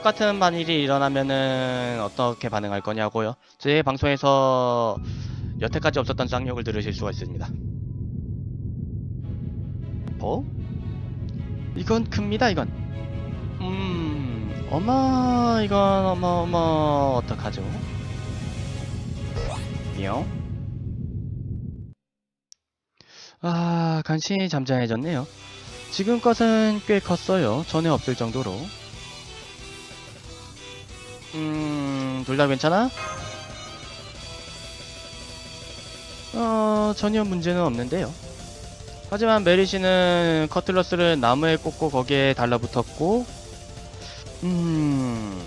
똑같은 반일이 일어나면은 어떻게 반응할 거냐고요? 제 방송에서 여태까지 없었던 쌍욕을 들으실 수가 있습니다. 어? 이건 큽니다, 이건. 음, 어마, 이건 어마, 어마, 어떡하죠? 뿅. 아, 간신히 잠잠해졌네요. 지금 것은 꽤 컸어요. 전에 없을 정도로. 음, 둘 다 괜찮아? 어, 전혀 문제는 없는데요. 하지만 메리 씨는 커틀러스를 나무에 꽂고 거기에 달라붙었고, 음,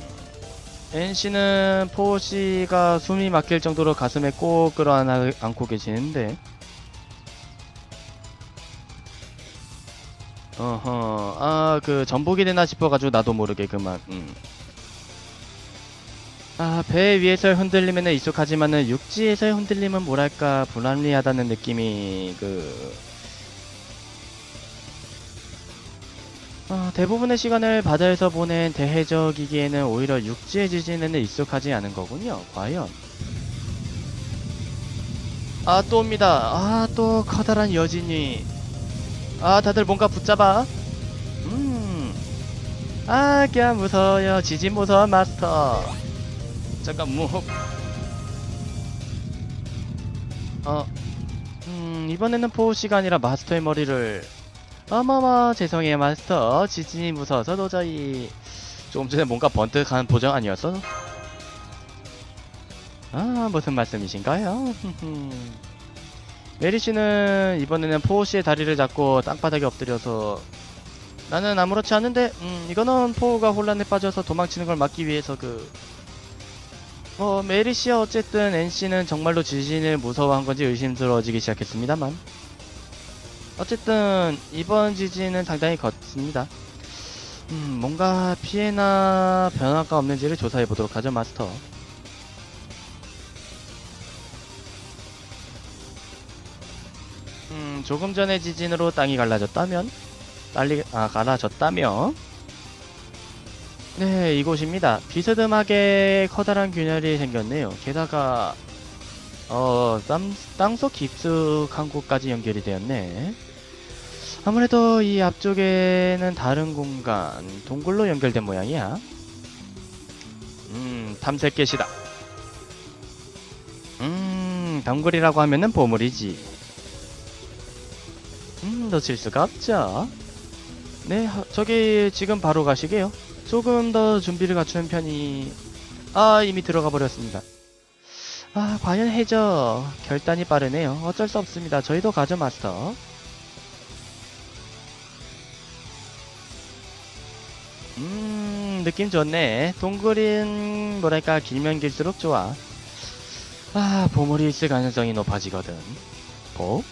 엔 씨는 포 씨가 숨이 막힐 정도로 가슴에 꼭 끌어안고 계시는데, 어허, 아, 그 전복이 되나 싶어가지고 나도 모르게 그만. 음. 아, 배 위에서의 흔들림에는 익숙하지만은 육지에서의 흔들림은 뭐랄까 불합리하다는 느낌이 그 아, 대부분의 시간을 바다에서 보낸 대해적이기에는 오히려 육지의 지진에는 익숙하지 않은 거군요. 과연. 아, 또 옵니다. 아, 또 커다란 여진이. 아, 다들 뭔가 붙잡아. 음. 아, 꺄 무서워요. 지진 무서워, 마스터. 잠깐, 뭐. 어. 음, 이번에는 포 시간이라 마스터의 머리를. 어머머, 죄송해요, 마스터. 지진이 무서워서 도저히. 조금 전에 뭔가 번뜩한 보정 아니었어? 아, 무슨 말씀이신가요? 메리 씨는 이번에는 포 씨의 다리를 잡고 땅바닥에 엎드려서 나는 아무렇지 않은데, 음, 이거는 포가 혼란에 빠져서 도망치는 걸 막기 위해서 그, 어, 메리 씨와 어쨌든 엔 씨는 정말로 지진을 무서워한 건지 의심스러워지기 시작했습니다만. 어쨌든, 이번 지진은 상당히 컸습니다. 음, 뭔가 피해나 변화가 없는지를 조사해 보도록 하죠, 마스터. 음, 조금 전의 지진으로 땅이 갈라졌다면? 빨리, 아, 갈라졌다면? 네, 이곳입니다. 비스듬하게 커다란 균열이 생겼네요. 게다가, 어, 땅, 땅속 깊숙한 곳까지 연결이 되었네. 아무래도 이 앞쪽에는 다른 공간, 동굴로 연결된 모양이야. 음, 탐색 개시다. 음, 동굴이라고 하면은 보물이지. 음, 놓칠 수가 없죠. 네, 하- 저기 지금 바로 가시게요. 조금 더 준비를 갖추는 편이... 아, 이미 들어가 버렸습니다. 아, 과연 해저. 결단이 빠르네요. 어쩔 수 없습니다. 저희도 가죠, 마스터. 음, 느낌 좋네. 동굴인, 뭐랄까, 길면 길수록 좋아. 아, 보물이 있을 가능성이 높아지거든. 보?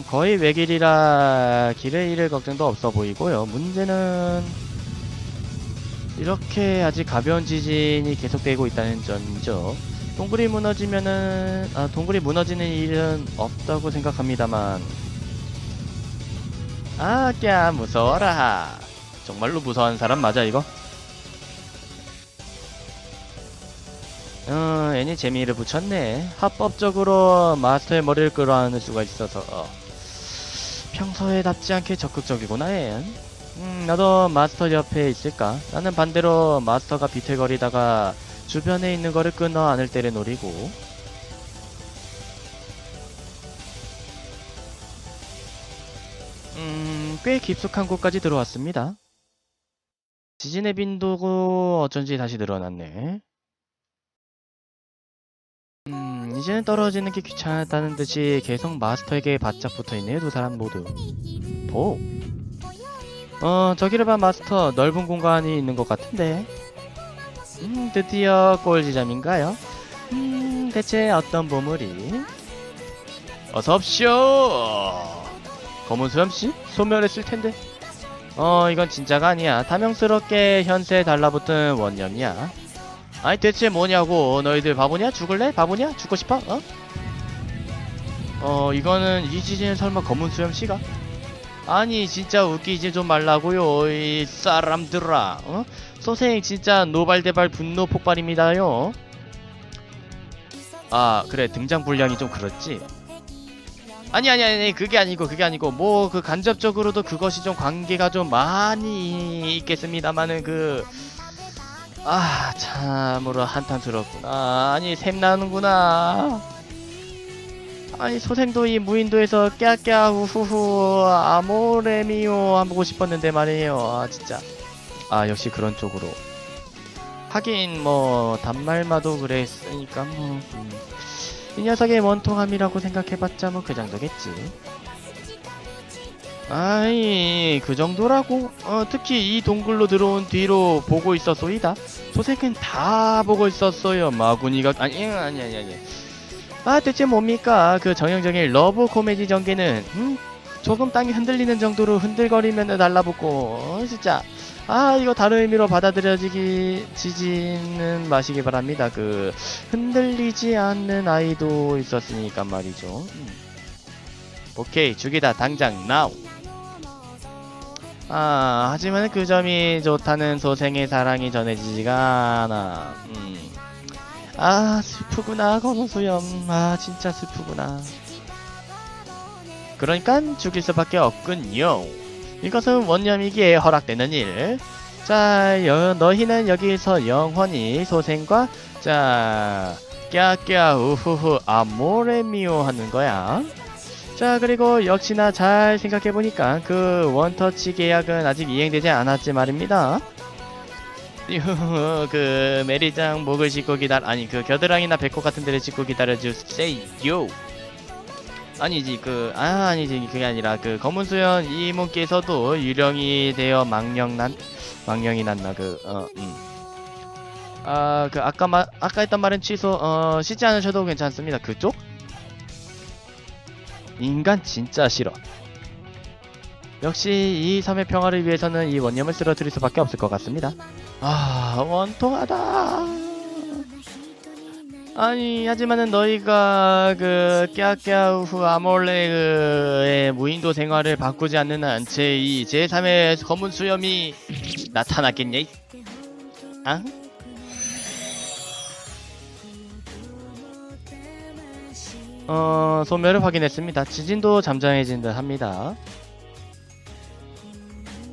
음, 거의 외길이라 길을 잃을 걱정도 없어 보이고요. 문제는 이렇게 아직 가벼운 지진이 계속되고 있다는 점이죠. 동굴이 무너지면은 아, 동굴이 무너지는 일은 없다고 생각합니다만 아, 꺄 무서워라. 정말로 무서워하는 사람 맞아 이거? 어, 애니 재미를 붙였네. 합법적으로 마스터의 머리를 끌어안을 수가 있어서 평소에 답지 않게 적극적이구나, 앤. 음, 나도 마스터 옆에 있을까? 나는 반대로 마스터가 비틀거리다가 주변에 있는 거를 끊어 안을 때를 노리고 음, 꽤 깊숙한 곳까지 들어왔습니다. 지진의 빈도고 어쩐지 다시 늘어났네. 이제는 떨어지는 게 귀찮다는 듯이 계속 마스터에게 바짝 붙어있네요, 두 사람 모두. 오. 어, 저기를 봐, 마스터. 넓은 공간이 있는 것 같은데. 음, 드디어 골 지점인가요? 음, 대체 어떤 보물이? 어서 옵쇼! 검은 수염씨? 소멸했을 텐데. 어, 이건 진짜가 아니야. 탐욕스럽게 현세에 달라붙은 원념이야. 아니 대체 뭐냐고 너희들 바보냐? 죽을래? 바보냐? 죽고 싶어? 어? 어 이거는 이 지진은 설마 검은 수염 씨가? 아니 진짜 웃기지 좀 말라고요 이 사람들아 어? 소생 진짜 노발대발 분노 폭발입니다요 아 그래 등장 분량이 좀 그렇지 아니 아니 아니 그게 아니고 그게 아니고 뭐 그 간접적으로도 그것이 좀 관계가 좀 많이 있겠습니다만은 그 아 참으로 한탄스럽구나. 아니 샘 나는구나. 아니 소생도 이 무인도에서 깨깨 후후후 아모레미오 하고 싶었는데 말이에요. 아 진짜. 아 역시 그런 쪽으로. 하긴 뭐 단말마도 그랬으니까 뭐 음. 이 녀석의 원통함이라고 생각해봤자 뭐 그 정도겠지 아이 그 정도라고? 어, 특히 이 동굴로 들어온 뒤로 보고 있었소이다. 소생은 다 보고 있었어요 마구니가. 아니 아니 아니 아니 아 대체 뭡니까? 그 정형적인 러브 코미디 전개는 음? 조금 땅이 흔들리는 정도로 흔들거리면 달라붙고 어, 진짜. 아 이거 다른 의미로 받아들여지기 지지는 마시기 바랍니다. 그 흔들리지 않는 아이도 있었으니까 말이죠. 음. 오케이 죽이다. 당장 나우 아 하지만 그 점이 좋다는 소생의 사랑이 전해지지가 않아 음. 아 슬프구나 검은수염 아 진짜 슬프구나 그러니까 죽일 수밖에 없군요 이것은 원념이기에 허락되는 일. 자, 여, 너희는 여기서 영원히 소생과 자, 깨깨 우후후 아모레미오 하는 거야. 자, 그리고 역시나 잘 생각해 보니까 그 원터치 계약은 아직 이행되지 않았지 말입니다. 그 메리장 목을 짚고 기다려 아니 그 겨드랑이나 배꼽 같은 데를 짚고 기다려 주세요. 아니지 그 아 아니지 그게 아니라 그 검은 수연 이모께서도 유령이 되어 망령난 망령이 났나 그어음아 그 아까 마, 아까 했던 말은 취소 어 씻지 않으셔도 괜찮습니다 그쪽 인간 진짜 싫어 역시 이 섬의 평화를 위해서는 이 원념을 쓰러뜨릴 수밖에 없을 것 같습니다 아 원통하다 아니 하지만은 너희가 그 깨악깨아후 아몰레의 무인도 생활을 바꾸지 않는 한제이 제3의 검은 수염이 나타났겠냐? 이- 아? 어 소멸을 확인했습니다. 지진도 잠잠해진 듯 합니다.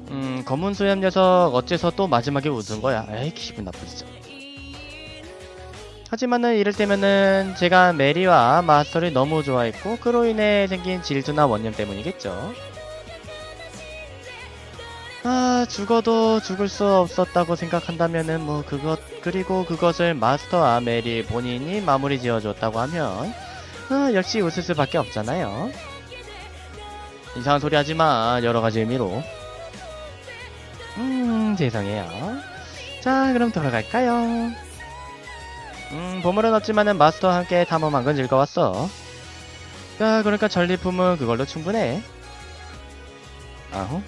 음 검은 수염 녀석 어째서 또 마지막에 웃은 거야? 에이 기분 나쁘지. 하지만은 이럴 때면은 제가 메리와 마스터를 너무 좋아했고 그로 인해 생긴 질투나 원념 때문이겠죠. 아 죽어도 죽을 수 없었다고 생각한다면은 뭐 그것 그리고 그것을 마스터와 메리 본인이 마무리 지어줬다고 하면 아 역시 웃을 수밖에 없잖아요. 이상한 소리 하지마 여러 가지 의미로. 음 죄송해요. 자 그럼 돌아갈까요? 음, 보물은 없지만은 마스터와 함께 탐험한 건 즐거웠어. 야, 그러니까 전리품은 그걸로 충분해. 아후.